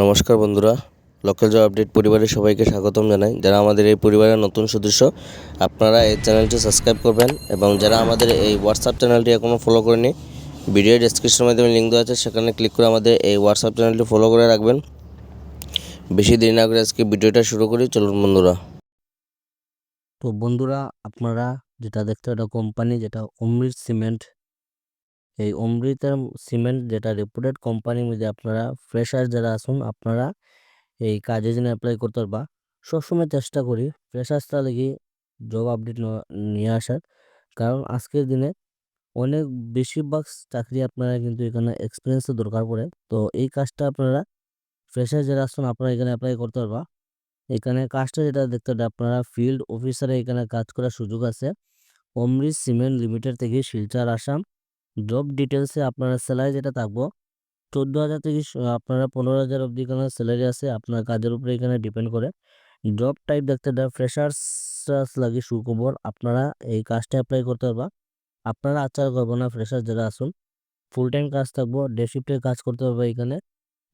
নমস্কার বন্ধুরা। Local job update পরিবারের সবাইকে স্বাগতম জানাই। যারা আমাদের এই পরিবারের নতুন সদস্য, আপনারা এই চ্যানেলটি সাবস্ক্রাইব করবেন এবং যারা আমাদের এই হোয়াটসঅ্যাপ চ্যানেলটি এখনও ফলো করেনি ভিডিও ডিসক্রিপশনের মাধ্যমে লিঙ্ক দেওয়া আছে, সেখানে ক্লিক করে আমাদের এই হোয়াটসঅ্যাপ চ্যানেলটি ফলো করে রাখবেন। বেশি দেরি না করে আজকে ভিডিওটা শুরু করি, চলুন বন্ধুরা। তো বন্ধুরা, আপনারা যেটা দেখতে একটা কোম্পানি যেটা অমৃত সিমেন্ট এই অমৃতের সিমেন্ট যেটা রেপুটেড কোম্পানির মধ্যে আপনারা ফ্রেশার যারা আসুন আপনারা এই কাজে জন্য অ্যাপ্লাই করতে পারবা। সবসময় চেষ্টা করি ফ্রেশার্সটা দেখি জব আপডেট নিয়ে আসার। কারণ আজকের দিনে অনেক বেশিরভাগ চাকরি আপনারা কিন্তু এখানে এক্সপিরিয়েন্সের দরকার পড়ে। তো এই কাজটা আপনারা ফ্রেশার যারা আসুন আপনারা এখানে অ্যাপ্লাই করতে পারবা। এখানে কাজটা যেটা দেখতে হবে আপনারা ফিল্ড অফিসারে এখানে কাজ করার সুযোগ আছে। অমৃত সিমেন্ট লিমিটেড থেকে শিলচর, আসাম জব ডিটেলসে আপনারা স্যালারি যেটা থাকব, চোদ্দ হাজার থেকে আপনারা পনেরো হাজার অবধি এখানে স্যালারি আছে, আপনার কাজের উপরে এখানে ডিপেন্ড করে। জব টাইপ দেখতে হবে ফ্রেশার্স লাগে সুখবর, আপনারা এই কাজটা অ্যাপ্লাই করতে পারবা। আপনারা আচার করব না ফ্রেশার যারা আসুন ফুল টাইম কাজ থাকব ডে শিফটের কাজ করতে পারবে এখানে।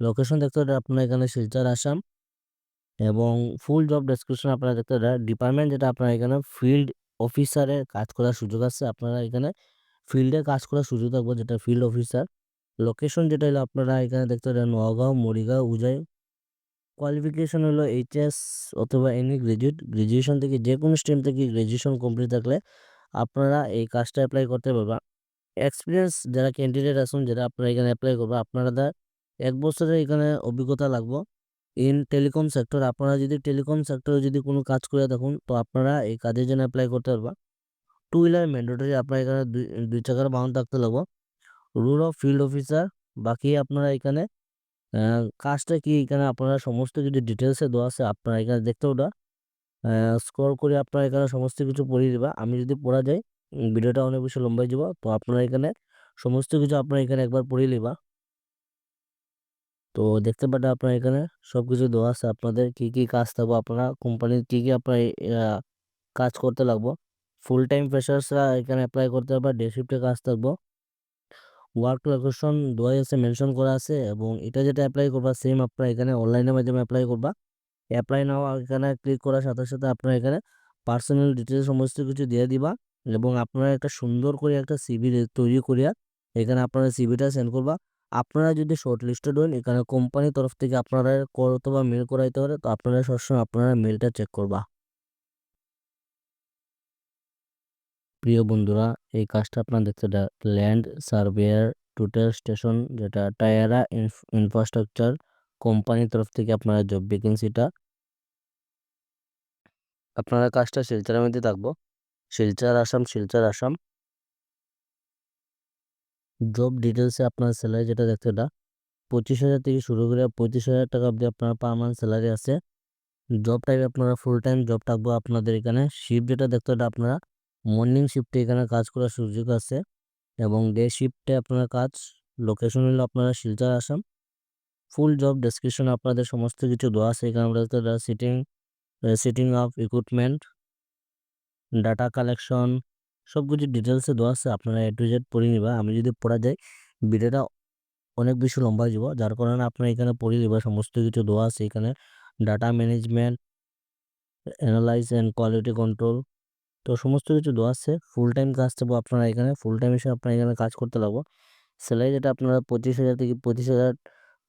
লোকেশন দেখতে হবে আপনার এখানে শিলচর, আসাম। এবং ফুল জব ডেসক্রিপশন আপনারা দেখতে পারেন ডিপার্টমেন্ট যেটা আপনার এখানে ফিল্ড অফিসারে কাজ করার সুযোগ আছে, আপনারা এখানে ফিল্ডে কাজ করার সুযোগ থাকবে যেটা ফিল্ড অফিসার। লোকেশন যেটা হলো আপনারা এখানে দেখতে পারেন নোয়াগাঁও মরিগাঁও, উজাই। কোয়ালিফিকেশন হলো এইচএস অথবা এনি গ্রাজুয়েট গ্রাজুয়েশন থেকে যে কোনো স্ট্রিম থেকে গ্রাজুয়েশন কমপ্লিট থাকলে আপনারা এই কাজটা অ্যাপ্লাই করতে পারবেন এক্সপিরিয়েন্স যারা ক্যান্ডিডেট আছেন, যারা আপনারা এখানে অ্যাপ্লাই করবে, আপনারা এক বছরের এখানে অভিজ্ঞতা লাগবে। ইন টেলিকম সেক্টর আপনারা যদি টেলিকম সেক্টরে যদি কোনো কাজ করে থাকুন, তো আপনারা এই কাজের জন্য অ্যাপ্লাই করতে পারবা। টু হুইলার ম্যান্ডেটরি আপনার এখানে দুই চাকার বাহন থাকতে লাগবে। রুল অফ ফিল্ড অফিসার বাকি আপনারা এখানে কাজটা কি? এখানে আপনারা সমস্ত কিছু ডিটেলসে দেওয়া আছে আপনারা এখানে দেখতে ওটা স্ক্রল করে আপনারা এখানে সমস্ত কিছু পড়িয়ে দিবা। আমি যদি পড়া উম, ভিডিওটা অনেক বেশি লম্বাই যাব তো আপনারা এখানে সমস্ত কিছু আপনারা এখানে একবার পড়িয়ে নিবা। তো দেখতে পারেন আপনার এখানে সবকিছু দেওয়া আছে। আপনাদের কি কি কাজ থাকব? আপনারা কোম্পানির কি কি আপনার কাজ করতে লাগবো? ফুল টাইম ফ্রেশার্সরা এখানে অ্যাপ্লাই করতে পারবে ডে শিফটে কাজ থাকব। ওয়ার্ক লোকেশন দেওয়া আছে মেনশন করা আছে এবং এটা যেটা অ্যাপ্লাই করবা সেম আপনারা এখানে অনলাইনের মাধ্যমে অ্যাপ্লাই করবা। অ্যাপ্লাই নাও এখানে ক্লিক করার সাথে সাথে আপনারা এখানে পার্সোনাল ডিটেলস সমস্ত কিছু দিয়ে দিবা এবং আপনারা একটা সুন্দর করে একটা সিভি তৈরি করিয়া এখানে আপনারা সিভিটা সেন্ড করবা। আপনারা যদি শর্ট লিস্টেড হন, এখানে কোম্পানির তরফ থেকে আপনারা কল অথবা মেল করাইতে পারে তো আপনারা সবসময় আপনারা মেলটা চেক করবা। প্রিয় বন্ধুরা, এই কাজটা আপনারা দেখতে ল্যান্ড, সার্ভেয়ার, টোটাল স্টেশন, যেটা টায়ারা ইনফ্রাস্ট্রাকচার কোম্পানির তরফ থেকে আপনারা জব ভ্যাকেন্সিটা আপনারা কাজটা শিলচরের মধ্যে থাকব। শিলচর আসাম শিলচর আসাম। জব ডিটেলসে আপনার স্যালারি যেটা দেখতে এটা পঁচিশ হাজার থেকে শুরু করে পঁচিশ হাজার টাকা অবধি আপনার পার মান্থ স্যালারি আছে। জব টাইপ আপনারা ফুল টাইম জব থাকব আপনাদের এখানে। শিফট যেটা দেখতে এটা আপনারা মর্নিং শিফটে এখানে কাজ করার সুযোগ আছে এবং ডে শিফটে আপনার কাজ লোকেশন হলো আপনারা Silchar Assam full job description আপনাদের সমস্ত কিছু দেওয়া আছে। এখানে দেখতে sitting sitting of equipment data collection সব কিছু ডিটেলসে দেওয়া আছে। আপনারা এ টু জেড পড়ে নিবা আমি যদি পড়া যায় ভিডিওটা অনেক বেশি লম্বা যাব। যার কারণে আপনারা এখানে পড়ে নিবা সমস্ত কিছু দেওয়া আছে। এখানে data management analyse and quality control তো সমস্ত কিছু দেওয়া আছে। ফুল টাইম কাজ থাকব আপনারা এখানে। ফুল টাইম এসে আপনারা এখানে কাজ করতে লাগবো। স্যালারি যেটা আপনারা পঁচিশ হাজার থেকে পঁচিশ হাজার,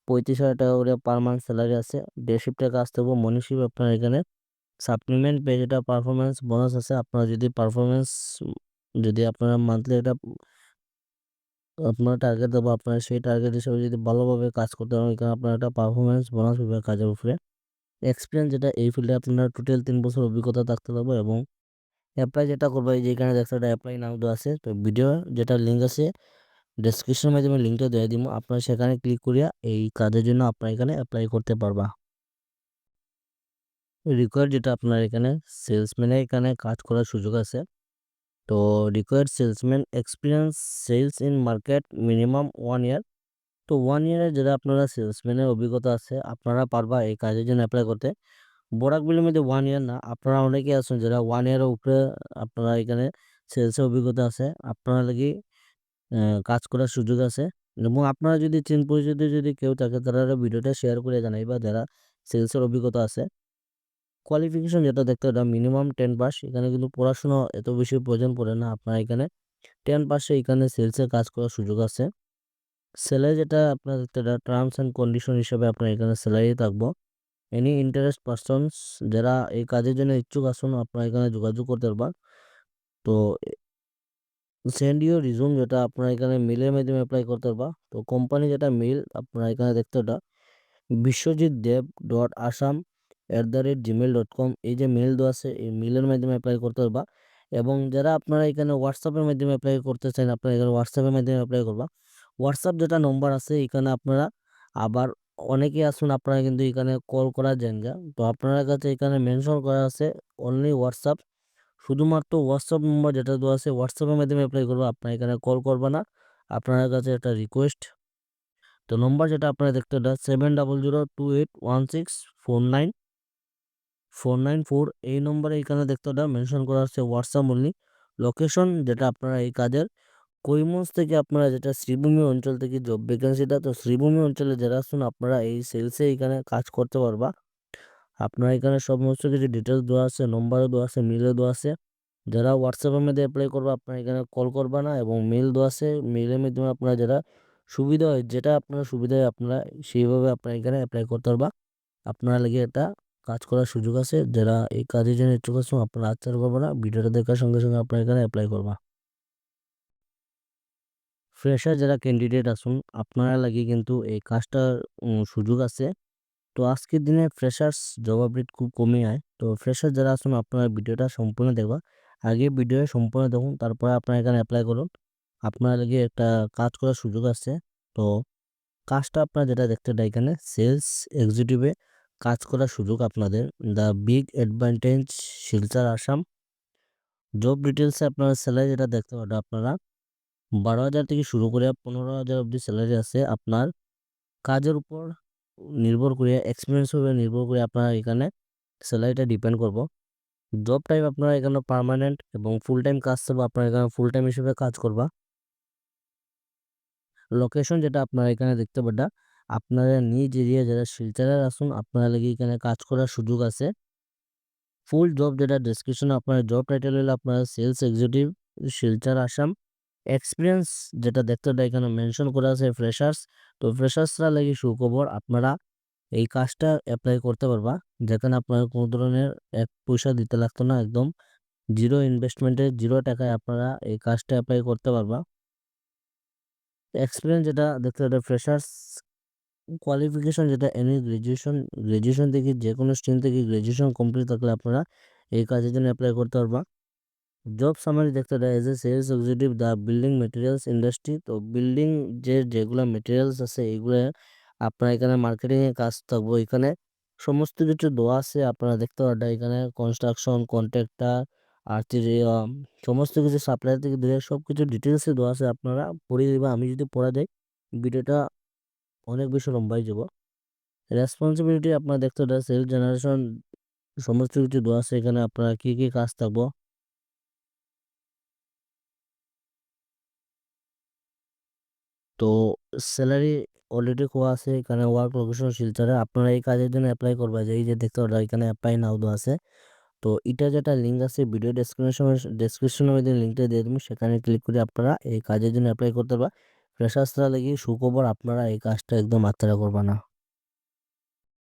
পঁয়ত্রিশ হাজার টাকা করে পার মান্থ স্যালারি আছে। ডে শিফটের কাজ থাকব মর্নিং শিফট আপনারা এখানে সাপ্লিমেন্ট পে যেটা পারফরমেন্স বোনাস আছে। আপনারা যদি পারফরমেন্স যদি আপনারা মান্থলি এটা আপনার টার্গেট দেবো, আপনারা সেই টার্গেট হিসেবে যদি ভালোভাবে কাজ করতে পারেন এখানে আপনার একটা পারফরমেন্স বোনাস পাবে কাজের উপরে এক্সপিরিয়েন্স যেটা এই ফিল্ডে আপনার টোটাল তিন বছর অভিজ্ঞতা থাকতে হবে এবং অ্যাপ্লাই যেটা করব যেখানে দেখতে একটা অ্যাপ্লাই নাম দেওয়া আছে। তো ভিডিও যেটা লিঙ্ক আছে ডেসক্রিপশনের মাধ্যমে লিঙ্কটা দিয়ে দিব আপনারা সেখানে ক্লিক করিয়া এই কাজের জন্য আপনার এখানে অ্যাপ্লাই করতে পারবা। রিকোয়ার্ড যেটা আপনার এখানে সেলসম্যানের এখানে কাজ করার সুযোগ আছে। তো required salesman experience sales in market minimum one year তো ওয়ান ইয়ারের যারা আপনারা সেলসম্যানের অভিজ্ঞতা আছে, আপনারা পারবা এই কাজের জন্য অ্যাপ্লাই করতে। বরাক বিলের মধ্যে ওয়ান ইয়ার না। আপনারা অনেকে আছেন যারা ওয়ান ইয়ারের উপরে আপনারা এখানে সেলসের অভিজ্ঞতা আছে। আপনারা লাগি কাজ করার সুযোগ আছে। এবং আপনারা যদি চিন পরিচিত যদি কেউ থাকে, তারা ভিডিওটা শেয়ার করে জানাই বা যারা সেলসের অভিজ্ঞতা আছে। কোয়ালিফিকেশন যেটা দেখতে এটা মিনিমাম টেন পাস এখানে কিন্তু পড়াশোনা এত বেশি প্রয়োজন পড়ে না। আপনার এখানে টেন পাসে এখানে সেলসের কাজ করার সুযোগ আছে। স্যালারি যেটা আপনার দেখতে টার্মস অ্যান্ড কন্ডিশন হিসাবে আপনার এখানে স্যালারি থাকব। এনি ইন্টারেস্ট পারসনস যারা এই কাজের জন্য ইচ্ছুক আসুন, আপনারা এখানে যোগাযোগ করতে পারবেন। তো সেন্ড ইউর রিজুম যেটা আপনারা এখানে মেলের মাধ্যমে অ্যাপ্লাই করতে পারবা। তো কোম্পানি যেটা মেল আপনারা এখানে দেখতে ওটা Biswajit Deb dot Assam at the rate Gmail dot com এই যে মেল দেওয়া আছে, এই মেলের মাধ্যমে অ্যাপ্লাই করতে পারবা। এবং যারা আপনারা এখানে হোয়াটসঅ্যাপের মাধ্যমে অ্যাপ্লাই করতে চান, আপনারা এখানে হোয়াটসঅ্যাপের মাধ্যমে অ্যাপ্লাই করবা। হোয়াটসঅ্যাপ যেটা নম্বর আছে, এখানে আপনারা আবার অনেকে আসুন আপনারা কিন্তু এখানে কল করা যান গা তো আপনার কাছে এখানে মেনশন করা আছে অনলি হোয়াটসঅ্যাপ শুধুমাত্র হোয়াটসঅ্যাপ নম্বর যেটা দেওয়া আছে হোয়াটসঅ্যাপের মাধ্যমে অ্যাপ্লাই করব আপনার এখানে কল করবে না আপনার কাছে একটা রিকোয়েস্ট তো নম্বর যেটা আপনারা দেখতে এটা seven double zero two eight one six four nine four nine four এই নম্বরে এখানে দেখতে ওটা মেনশন করা আছে হোয়াটসঅ্যাপ অনলি লোকেশন যেটা আপনারা এই কাজের কৈমস থেকে আপনারা যেটা শ্রীভূমি অঞ্চল থেকে জব ভ্যাকেন্সিটা তো শ্রীভূমি অঞ্চলে যারা আসুন আপনারা এই সেলসে এখানে কাজ করতে পারবা। আপনার এখানে সমস্ত কিছু ডিটেলস দেওয়া আছে নম্বরও দেওয়া আছে মেলও দেওয়া আছে। যারা হোয়াটসঅ্যাপের মধ্যে অ্যাপ্লাই করবে, আপনারা এখানে কল করবা না, এবং মেল দেওয়া আছে। মেলের মাধ্যমে আপনারা যারা সুবিধা হয়, যেটা আপনার সুবিধা হয়, আপনারা সেইভাবে আপনারা এখানে অ্যাপ্লাই করতে পারবা। আপনারা লেগে এটা কাজ করার সুযোগ আছে, যারা এই কাজের জন্য ইচ্ছুক আছেন, আপনারা আচার করবে না, ভিডিওটা দেখার সঙ্গে সঙ্গে আপনারা এখানে অ্যাপ্লাই করবা। ফ্রেশার যারা ক্যান্ডিডেট আসুন, আপনারা লাগে কিন্তু এই কাজটার সুযোগ আছে। তো আজকের দিনে ফ্রেশার্স জবাব রেট খুব কমে আয় তো ফ্রেশার যারা আসুন, আপনারা ভিডিওটা সম্পূর্ণ দেখবা। আগে ভিডিও সম্পূর্ণ দেখুন, তারপরে আপনারা এখানে অ্যাপ্লাই করুন। আপনার লাগে একটা কাজ করার সুযোগ আছে। তো কাজটা আপনারা যেটা দেখতে পাই এখানে সেলস এক্সিকিউটিভে কাজ করার সুযোগ আপনাদের। The big advantage Silchar, Assam. Job ডিটেলসে আপনারা স্যালারি যেটা দেখতে পাবেন আপনারা। বারো হাজার থেকে শুরু করে পনেরো হাজার অবধি স্যালারি আছে। আপনার কাজের উপর নির্ভর করে এক্সপিরিয়েন্স উপরে নির্ভর করে আপনার এখানে স্যালারিটা ডিপেন্ড করব। জব টাইপ আপনারা এখানে পার্মানেন্ট এবং ফুল টাইম কাজ করব আপনারা এখানে ফুল টাইম হিসেবে কাজ করবা। লোকেশন যেটা আপনারা এখানে দেখতে পাড্ডা আপনারা নিজ এরিয়া যারা শিলচারের আসুন আপনারা লাগে এখানে কাজ করার সুযোগ আছে। ফুল জব যেটা ডেসক্রিপশন আপনার জব টাইটেল হলো আপনার sales executive Silchar, Assam. Experience যেটা দেখতে পাড্ডা এখানে মেনশন করা আছে ফ্রেশার্স তো ফ্রেশার্সরা লাগে সুখবর আপনারা এই কাজটা অ্যাপ্লাই করতে পারবা। যেখানে আপনার কোনো ধরনের এক পয়সা দিতে লাগতো না একদম। জিরো ইনভেস্টমেন্টে জিরো টাকায় আপনারা এই কাজটা অ্যাপ্লাই করতে পারবা। এক্সপিরিয়েন্স যেটা দেখতে পাবেন ফ্রেশার্স কোয়ালিফিকেশন যেটা এনি গ্রাজুয়েশন গ্রাজুয়েশন থেকে যে কোনো স্ট্রিম থেকে গ্রাজুয়েশন কমপ্লিট থাকলে আপনারা এই কাজের জন্য অ্যাপ্লাই করতে পারবা। জব সামারি দেখতে দেয় as a sales executive the building materials industry তো বিল্ডিং যে যেগুলো মেটেরিয়ালস আছে, এগুলো আপনার এখানে মার্কেটিংয়ে কাজ থাকব। এখানে সমস্ত কিছু দেওয়া আছে, আপনারা দেখতে পাবেন এখানে কনস্ট্রাকশন কন্ট্রাক্টর আর্টিরিয়াম সমস্ত কিছু সাপ্লাই থেকে ধরে সব কিছু ডিটেলসে দেওয়া আছে আপনারা। পড়িয়ে দেবা আমি যদি পড়া দেয় ভিডিওটা অনেক বেশি লম্বাই যাব। রেসপন্সিবিলিটি আপনারা দেখতে পাবেন সেলস জেনারেশন সমস্ত কিছু দেওয়া আছে, এখানে আপনারা কী কী কাজ থাকব। তো স্যালারি অলরেডি কোয়া আছে, এখানে ওয়ার্ক লোকেশন শিলচরে আপনারা এই কাজের জন্য অ্যাপ্লাই করবা যে, এই যে দেখতে পারবেন এখানে অ্যাপ্লাই নাও দেওয়া আছে। তো এটা যেটা লিঙ্ক আছে ভিডিও ডেসক্রিপশন ডেসক্রিপশনের মধ্যে লিঙ্কটা দিয়ে দেবো, সেখানে ক্লিক করে আপনারা এই কাজের জন্য অ্যাপ্লাই করতে পারবা। ফ্রেশার্সরা লাগি সুখবর, আপনারা এই কাজটা একদম আত্মারা করবা না।